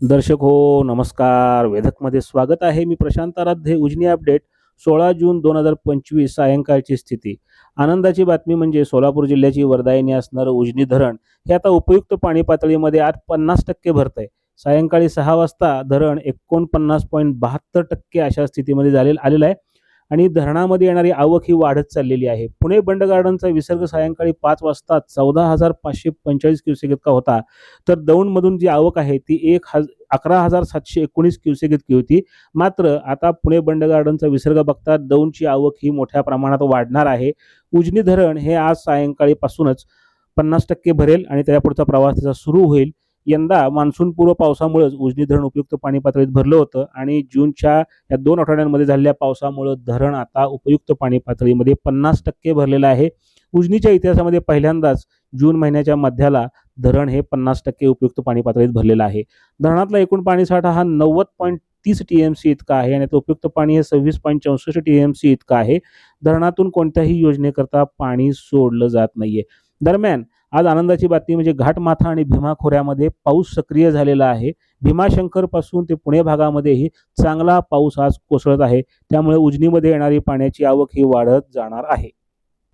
दर्शक हो नमस्कार. वेधकमध्ये स्वागत आहे. मी प्रशांत आराध्य उजनी अपडेट सोळा जून दोन हजार पंचवीस सायंकाळची स्थिती. आनंदाची बातमी म्हणजे सोलापूर जिल्ह्याची वर्धायनी असणारं उजनी धरण. हे आता उपयुक्त पाणी पातळीमध्ये आज पन्नास टक्के भरत आहे सायंकाळी सहा वाजता धरण एकोणपन्नास पॉईंट बहात्तर टक्के अशा स्थितीमध्ये झालेलं आलेलं आहे. आणि धरणामध्ये येणारी आवक ही वाढत चाललेली आहे. पुणे बंड गार्डनचा विसर्ग सायंकाळी पाच वाजता चौदा हजार पाचशे पंचेचाळीस क्युसेक इतका होता. तर दौंडमधून जी आवक आहे ती एक हज अकरा हजार सातशे एकोणीस क्युसेक इतकी होती. मात्र आता पुणे बंड गार्डनचा विसर्ग बघता दौंडची आवक ही मोठ्या प्रमाणात वाढणार आहे. उजनी धरण हे आज सायंकाळीपासूनच पन्नास टक्के भरेल आणि त्याच्या पुढचा प्रवास त्याचा सुरू होईल. यंदा मान्सूनपूर्व पावसामुळेच उजनी धरण उपयुक्त पाणी पातळीत भरलं होतं आणि जूनच्या या दोन आठवड्यांमध्ये झालेल्या पावसामुळं धरण आता उपयुक्त पाणी पातळीमध्ये पन्नास टक्के भरलेलं आहे. उजनीच्या इतिहासामध्ये पहिल्यांदाच जून महिन्याच्या मध्याला धरण हे पन्नास टक्के उपयुक्त पाणी पातळीत भरलेलं आहे. धरणातला एकूण पाणीसाठा हा नव्वद पॉईंट तीस टी एम सी इतका आहे आणि तो उपयुक्त पाणी हे सव्वीस पॉईंट चौसष्ट टी एम सी इतकं आहे. धरणातून कोणत्याही योजनेकरता पाणी सोडलं जात नाहीये. दरम्यान आज आनंदाची बातमी म्हणजे घाटमाथा आणि भीमा खोऱ्यामध्ये पाऊस सक्रिय झालेला आहे. भीमाशंकरपासून ते पुणे भागामध्येही चांगला पाऊस आज कोसळत आहे. त्यामुळे उजनीमध्ये येणारी पाण्याची आवक ही वाढत जाणार आहे.